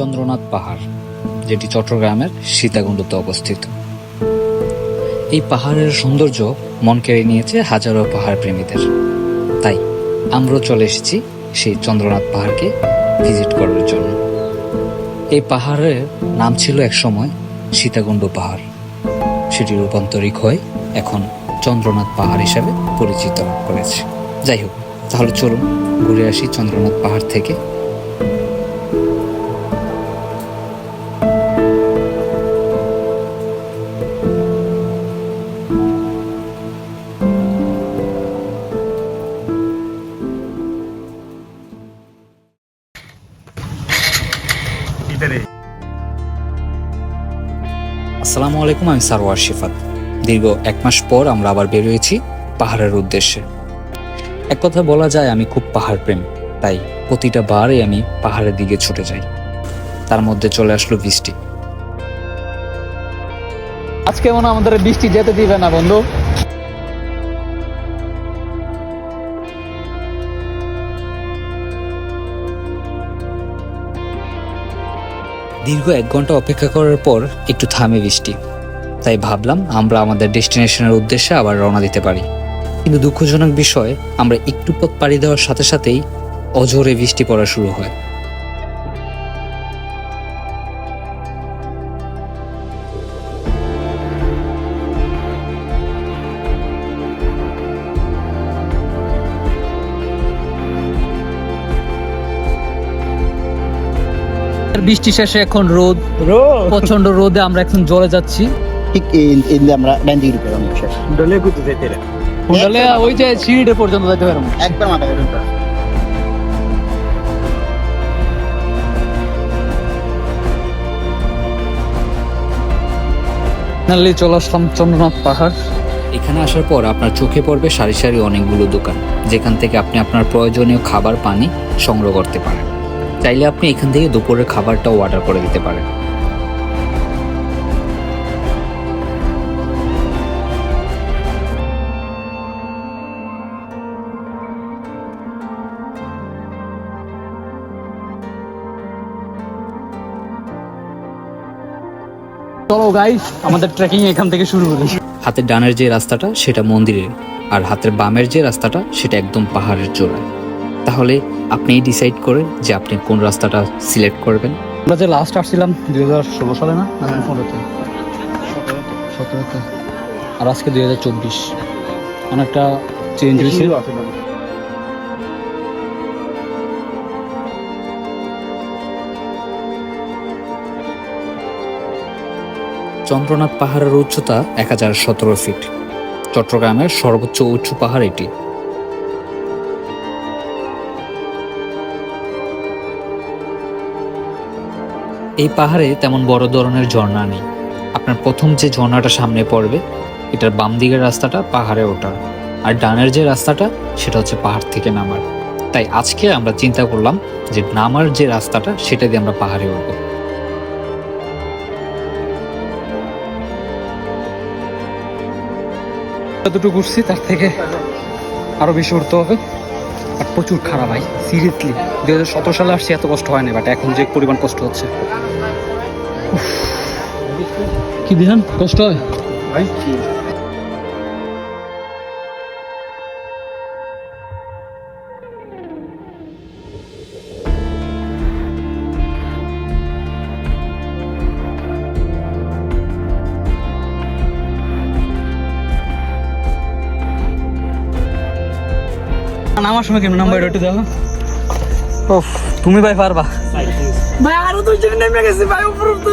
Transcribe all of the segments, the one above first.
চন্দ্রনাথ পাহাড়, যেটি চট্টগ্রামের সীতাকুণ্ডতে অবস্থিত। এই পাহাড়ের সৌন্দর্য মন কেড়ে নিয়েছে হাজারো পাহাড় প্রেমীদের। তাই আমরাও চলে এসেছি সেই চন্দ্রনাথ পাহাড়কে ভিজিট করার জন্য। এই পাহাড়ের নাম ছিল একসময় সীতাকুণ্ড পাহাড়। সেটি রূপান্তরিক হয়ে এখন চন্দ্রনাথ পাহাড় হিসাবে পরিচিত করেছে। যাই হোক, তাহলে চলুন ঘুরে আসি চন্দ্রনাথ পাহাড় থেকে আসসালামু আলাইকুম, আমি সারোয়ার শিফাত। দীর্ঘ এক মাস পর আমরা আবার বেরিয়েছি পাহাড়ের উদ্দেশ্যে। এক কথা বলা যায়, আমি খুব পাহাড় প্রেম তাই প্রতিটা বারে আমি পাহাড়ের দিকে ছুটে যাই। তার মধ্যে চলে আসলো বৃষ্টি। আজকে মনে আমাদের বৃষ্টি যেতে দিবে না, বন্ধু। দীর্ঘ এক ঘণ্টা অপেক্ষা করার পর একটু থামে বৃষ্টি। তাই ভাবলাম আমরা আমাদের ডেস্টিনেশনের উদ্দেশ্যে আবার রওনা দিতে পারি। কিন্তু দুঃখজনক বিষয়, আমরা একটু পথ পাড়ি দেওয়ার সাথে সাথেই অজোরে বৃষ্টি পড়া শুরু হয়। বৃষ্টি শেষে এখন রোদ। প্রচণ্ড রোদে আমরা এখন জলে যাচ্ছি। ঠিক আমরা ডাইন দিকে ঢুকে ডলে কুতু যেতে হোটেলে ওই যে সিঁড়িটা পর্যন্ত যাইতে পারব। একবার মাথা ফাইনালি চলে আসলাম চন্দ্রনাথ পাহাড়। এখানে আসার পর আপনার চোখে পড়বে সারি সারি অনেকগুলো দোকান যেখান থেকে আপনি আপনার প্রয়োজনীয় খাবার পানি সংগ্রহ করতে পারেন। চাইলে আপনি এখান থেকে দুপুরের খাবারটাও অর্ডার করে দিতে পারেন। চলো গাইস আমাদের ট্রেকিং এখান থেকে শুরু করি। হাতের ডানের যে রাস্তাটা সেটা মন্দিরের আর হাতের বামের যে রাস্তাটা সেটা একদম পাহাড়ের চূড়ায়। তাহলে আপনি ডিসাইড করেন যে আপনি কোন রাস্তাটা সিলেক্ট করবেন। আমরা যে লাস্ট আসছিলাম দুই হাজার ষোলো সালে না? পনেরোতে। সতেরোতে। আর আজকে দুই হাজার চব্বিশ। অনেকটা চেঞ্জ হয়েছে। চন্দ্রনাথ পাহাড়ের উচ্চতা এক হাজার সতেরো ফিট। চট্টগ্রামের সর্বোচ্চ উঁচু পাহাড় এটি। এই পাহাড়ে তেমন বড় ধরনের ঝর্ণা নেই। আপনার প্রথম যে ঝর্ণাটা সামনে পড়বে, এটার বাম দিকের রাস্তাটা পাহাড়ে ওঠার আর ডানের যে রাস্তাটা, সেটা হচ্ছে পাহাড় থেকে নামার। তাই আজকে আমরা চিন্তা করলাম যে নামার যে রাস্তাটা, সেটা দিয়ে আমরা পাহাড়ে উঠবো। যতটুকু উঠছি, তার থেকে আরও বেশি উঠতে হবে। প্রচুর খারাপ হয় সিরিয়াসলি দু হাজার সতেরো সালে আসছে এত কষ্ট হয়নি বাট এখন যে পরিমাণ কষ্ট হচ্ছে। উফ। কি দিলেন কষ্ট হয়? ভাই নামার সময় কেমন নাম্বার একটু দেখো ওফ তুমি ভাই পারবা। ভাই আরও দুইজন নেমে গেছে ভাই উপরে উঠতে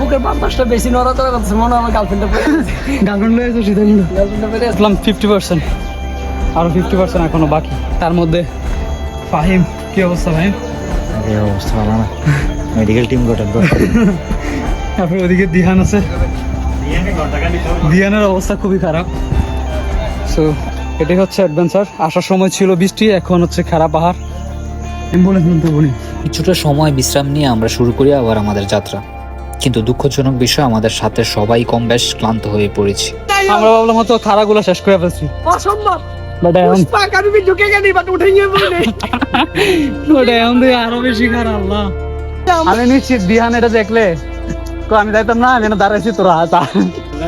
বুকের পাশটা বেশি নড়াচড়া করছে মনে হয় আমার গার্লফ্রেন্ডটা গার্লফ্রেন্ড গার্লফ্রেন্ডটা পড়ে আসলাম ফিফটি পার্সেন্ট আরও ফিফটি পার্সেন্ট এখনও বাকি। তার মধ্যে ফাহিম কি অবস্থা ভাই? এই অবস্থা ভালো না। মেডিকেল টিম গোটা তারপরে ওদিকে দিহান আছে। দিহানের অবস্থা খুবই খারাপ। সো এটাই হচ্ছে অ্যাডভেঞ্চার আসার সময় ছিল বৃষ্টি এখন হচ্ছে খারাপ পাহাড়। আমি বলে বলি। কিছুটা সময় বিশ্রাম নিয়ে আমরা শুরু করি আবার আমাদের যাত্রা। কিন্তু দুঃখজনক বিষয় আমাদের সাথে সবাই কম বেশ ক্লান্ত হয়ে পড়েছি। আমরা ভাবলাম হয়তো খারাগুলো শেষ করে ফেলছি। অসম্ভব! বাট এখন আমি ঢুকে গেলি বাট উঠে গিয়ে বলি ওটা এখন থেকে আরও বেশি খারাপ আল্লাহ। আমি নিশ্চিত বিহান এটা দেখলে তো আমি যাইতাম না আমি দাঁড়াইছি তোরা হাতা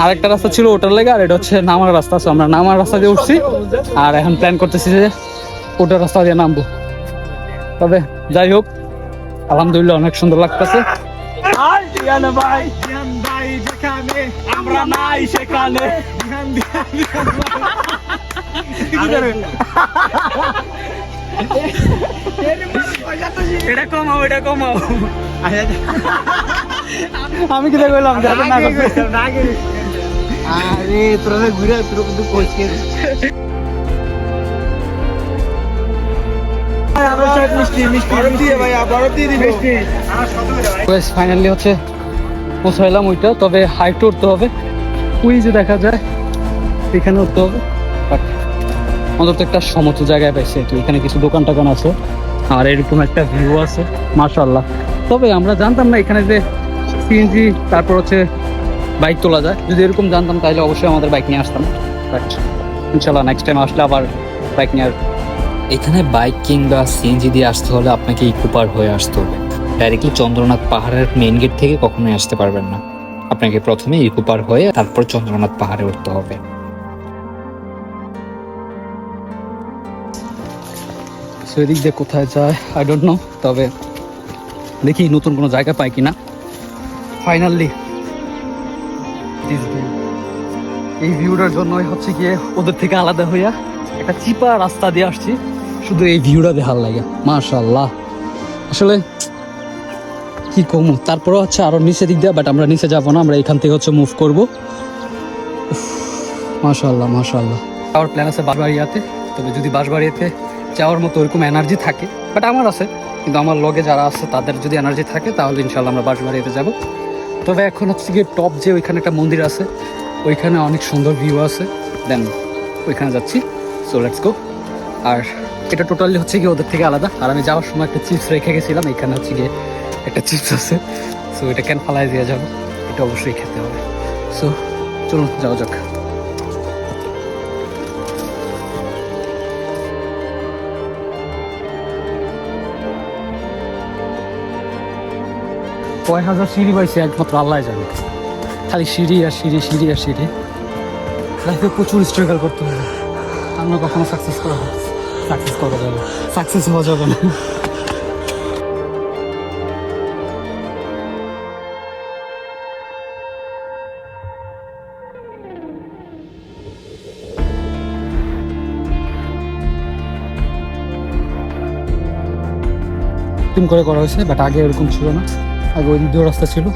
আরেকটা রাস্তা ছিল ওটার লেগে আর এটা হচ্ছে নামার রাস্তা so আমরা নামার রাস্তা দিয়ে উঠছি। আর এখন প্ল্যান করতেছি যে ওটার রাস্তা দিয়ে নামবো। তবে যাই হোক আলহামদুলিল্লাহ অনেক সুন্দর লাগতেছে। এটা কমাও এটা কমাও। আমি কি কইলাম যাতে না। আরে তোরা ঘুরে তোরা কিন্তু কোচকে ফাইনালি হচ্ছে পৌঁছাইলাম ওইটা তবে হাইট উঠতে হবে। ওই যে দেখা যায় এখানে উঠতে হবে। অন্তত একটা সমতল জায়গায় পাইছি আর কি, এখানে কিছু দোকান টোকান আছে। আর এরকম একটা ভিউ আছে মাশাল্লাহ তবে আমরা জানতাম না এখানে যে সিএনজি তারপর হচ্ছে বাইক তোলা যায়। যদি এরকম জানতাম, তাহলে অবশ্যই আমাদের বাইক নিয়ে আসতাম। ইনশাল্লাহ নেক্সট টাইম আসলে আবার বাইক নিয়ে এখানে বাইক কিংবা সিএনজি দিয়ে আসতে হলে আপনাকে ইকুপার হয়ে আসতে হবে। ডাইরেক্টলি চন্দ্রনাথ পাহাড়ের মেইন গেট থেকে কখনোই আসতে পারবেন না। আপনাকে প্রথমে ইকুপার হয়ে তারপর চন্দ্রনাথ পাহাড়ে উঠতে হবে। সো এদিক দিয়ে কোথায় যায় আই ডোন্ট নো তবে দেখি নতুন কোনো জায়গা পাই কিনা। ফাইনালি এই ভিউটার জন্যই হচ্ছে গিয়ে ওদের থেকে আলাদা হইয়া একটা চিপা রাস্তা দিয়ে আসছি। শুধু এই ভিউটা দেখার লাগে মাশাল্লাহ আসলে, কি কমু তারপরে হচ্ছে আরও নিচে দিক দিয়ে বাট আমরা নিচে যাব না, আমরা এখান থেকে হচ্ছে মুভ করব। মাশাল্লাহ মাশাল্লাহ যাওয়ার প্ল্যান আছে বাঁশবাড়িয়াতে, তবে যদি বাঁশবাড়িয়াতে যাওয়ার মতো ওরকম এনার্জি থাকে বাট আমার আছে, কিন্তু আমার লগে যারা আছে, তাদের যদি এনার্জি থাকে, তাহলে ইনশাল্লাহ আমরা বাঁশবাড়িয়াতে যাব। তবে এখন হচ্ছে গিয়ে টপ যে ওইখানে একটা মন্দির আছে, ওইখানে অনেক সুন্দর ভিউ আছে। দেন ওইখানে যাচ্ছি। সো লেটস গো আর এটা টোটালি হচ্ছে গিয়ে ওদের থেকে আলাদা। আর আমি যাওয়ার সময় একটা চিপস রেখে গেছিলাম, এখানে হচ্ছে গিয়ে একটা চিপস আছে। সো এটা কেন ফালাই দিয়ে যাব। এটা অবশ্যই খেতে হবে। সো চলুন, যাওয়া যাক। কয় হাজার সিঁড়ি পাইছে একমাত্র আল্লাহ জানে। খালি সিঁড়ি আর সিঁড়ি সিঁড়ি আর সিঁড়ি। লাইফে প্রচুর স্ট্রাগল করতে হবে আমরা কখনো সাকসেস করা সাকসেস করা যাবে সাকসেস হওয়া যাবে না। করে করা হয়েছে বাট আগে এরকম ছিল না। আগে ওই দিয়েও রাস্তা ছিল।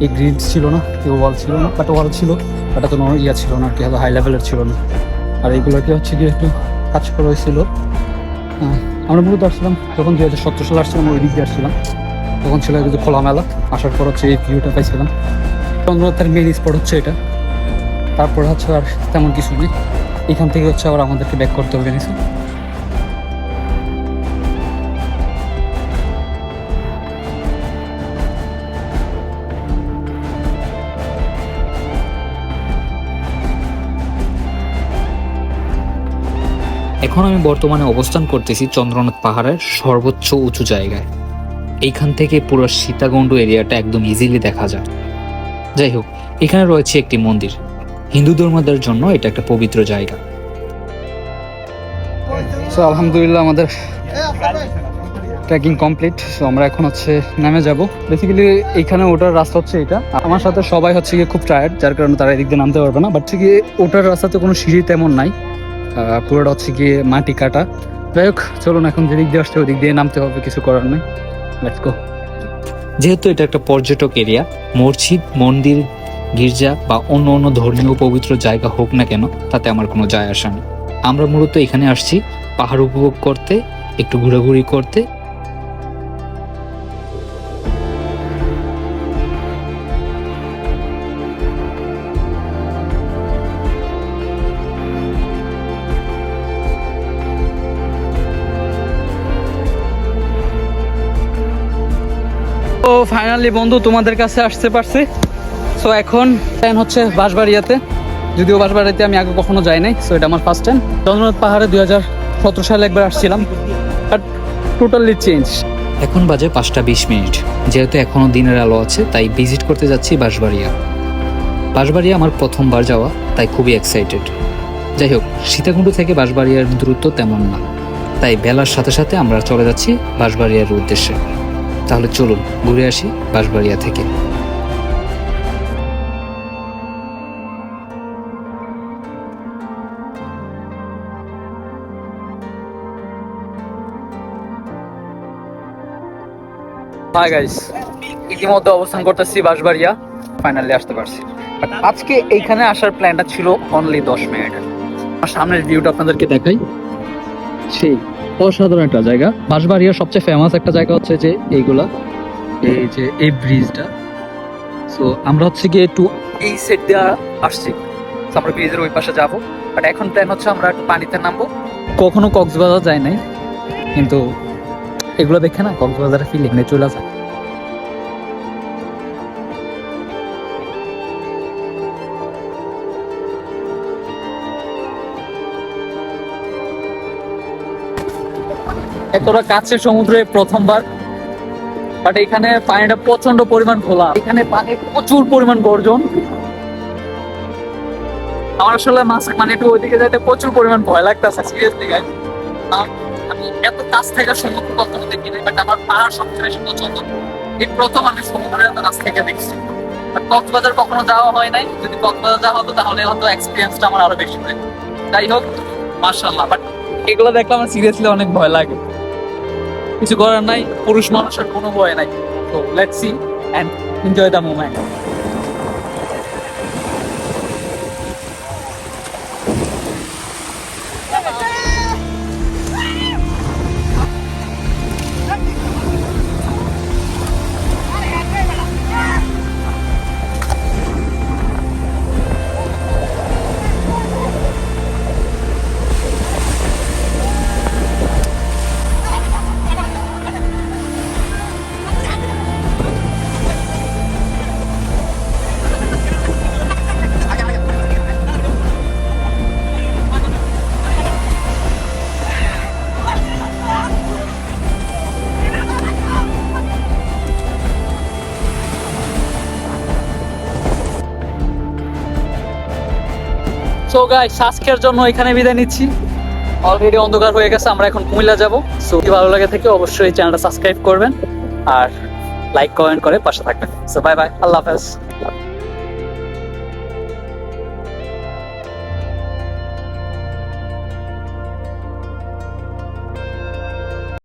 এই গ্রিড ছিল না, এই ওয়াল ছিল না বাট ওয়াল ছিল এত নর- ইয়া ছিল না, আর কি, হাই লেভেলের ছিল না। আর এইগুলোকে হচ্ছে গিয়ে একটু কাজ করা হয়েছিল। আমরা মূলত আসছিলাম যখন দুই হাজার সতেরো সালে আসছিলাম, ওই দিক দিয়ে আসছিলাম। তখন ছিল কিন্তু খোলামেলা আসার পর হচ্ছে এই ভিউটা পাইছিলাম। চন্দ্রনাথের মেন স্পট হচ্ছে এটা। তারপর হচ্ছে আর তেমন কিছু নেই। এখান থেকে হচ্ছে আবার আমাদেরকে ব্যাক করতে হবে নিচে এখন আমি বর্তমানে অবস্থান করতেছি চন্দ্রনাথ পাহাড়ের সর্বোচ্চ উঁচু জায়গায়। এইখান থেকে পুরো সীতাকুণ্ড এরিয়াটা একদম ইজিলি দেখা যায়। যাই হোক, এখানে রয়েছে একটি মন্দির। হিন্দু ধর্মদের জন্য এটা একটা পবিত্র জায়গা। সো আলহামদুলিল্লাহ আমাদের ট্রেকিং কমপ্লিট সো আমরা এখন হচ্ছে নেমে যাব। বেসিক্যালি এইখানে ওটার রাস্তা হচ্ছে এটা। আমার সাথে সবাই হচ্ছে গিয়ে খুব টায়ার্ড যার কারণে তারা এদিক দিয়ে নামতে পারবে না। বাট গিয়ে ওটার রাস্তাতে কোনো সিঁড়ি তেমন নাই। পুরোটা হচ্ছে গিয়ে মাটি কাটা। যাই হোক, চলুন এখন যেদিক দিয়ে আসছে ওদিক দিয়ে নামতে হবে, কিছু করার নেই। লেটস গো যেহেতু এটা একটা পর্যটক এরিয়া, মসজিদ, মন্দির, গির্জা বা অন্য অন্য ধর্মীয় পবিত্র জায়গা হোক না কেন, তাতে আমার কোনো যায় আসে না। আমরা মূলত এখানে আসছি পাহাড় উপভোগ করতে, একটু ঘোরাঘুরি করতে ফাইনালি বন্ধু তোমাদের কাছে আসতে পারছি। সো এখন প্ল্যান হচ্ছে বাঁশবাড়িয়াতে। যদিও বাঁশবাড়িতে আমি আগে কখনো যাই নাই সো এটা আমার ফার্স্ট টাইম চন্দ্রনাথ পাহাড়ে দুই হাজার সতেরো সালে একবার আসছিলাম বাট টোটালি চেঞ্জ এখন বাজে পাঁচটা বিশ মিনিট, যেহেতু এখনও দিনের আলো আছে, তাই ভিজিট করতে যাচ্ছি বাঁশবাড়িয়া। বাঁশবাড়িয়া আমার প্রথমবার যাওয়া, তাই খুবই এক্সাইটেড যাই হোক, সীতাকুণ্ড থেকে বাঁশবাড়িয়ার দূরত্ব তেমন না, তাই বেলার সাথে সাথে আমরা চলে যাচ্ছি বাঁশবাড়িয়ার উদ্দেশ্যে। তাহলে চলুন ঘুরে আসি বাঁশবাড়িয়া থেকে। হাই গাইস ইতিমধ্যে অবস্থান করতেছি বাঁশবাড়িয়া। ফাইনালি আসতে পারছি। আজকে এইখানে আসার প্ল্যানটা ছিল অনলি দশ আমার সামনের ভিউটা আপনাদেরকে দেখাই। সেই। অসাধারণ একটা জায়গা। বাঁশবাড়িয়ার সবচেয়ে ফেমাস একটা জায়গা হচ্ছে যে এইগুলা, এই যে এই ব্রিজটা সো আমরা হচ্ছে গিয়ে একটু এই সেট দিয়ে আসছি। আমরা ব্রিজের ওই পাশে যাব। বাট এখন প্ল্যান হচ্ছে আমরা একটু পানিতে নামবো। কখনো কক্সবাজার যায় নাই। কিন্তু এগুলো দেখে না কক্সবাজারের ফিলিং নিয়ে চলে যায় এতটা কাছে সমুদ্রে প্রথমবার। বাট এখানে পানিটা প্রচণ্ড পরিমাণ খোলা এখানে পানি প্রচুর পরিমাণ গর্জন। আমার আসলে মাছ মানে একটু ওইদিকে যাইতে প্রচুর পরিমাণ ভয় লাগতেছে সিরিয়াসলি আমি এত কাছ থেকে সমুদ্র কখনো বাট আমার সবচেয়ে বেশি পছন্দ। এই প্রথম আমি সমুদ্রের কাছ থেকে দেখছি। আর কক্সবাজার কখনো যাওয়া হয় নাই। যদি কক্সবাজার যাওয়া হতো, তাহলে হয়তো এক্সপিরিয়েন্সটা আমার আরও বেশি হয় যাই হোক মার্শাল্লাহ বাট এগুলো দেখলে আমার সিরিয়াসলি অনেক ভয় লাগে। কিছু করার নাই, পুরুষ মানুষের কোনো ভয় নাই। তো let's see and enjoy the moment so guy আজকের জন্য এখানে বিদায় নিচ্ছি। অলরেডি অন্ধকার হয়ে গেছে, আমরা এখন কুমিল্লা যাব। সো ভালো লাগে থেকে, অবশ্যই চ্যানেলটা সাবস্ক্রাইব করবেন। আর লাইক কমেন্ট করে পাশে থাকবেন। সো বাই বাই আল্লাহ হাফেজ।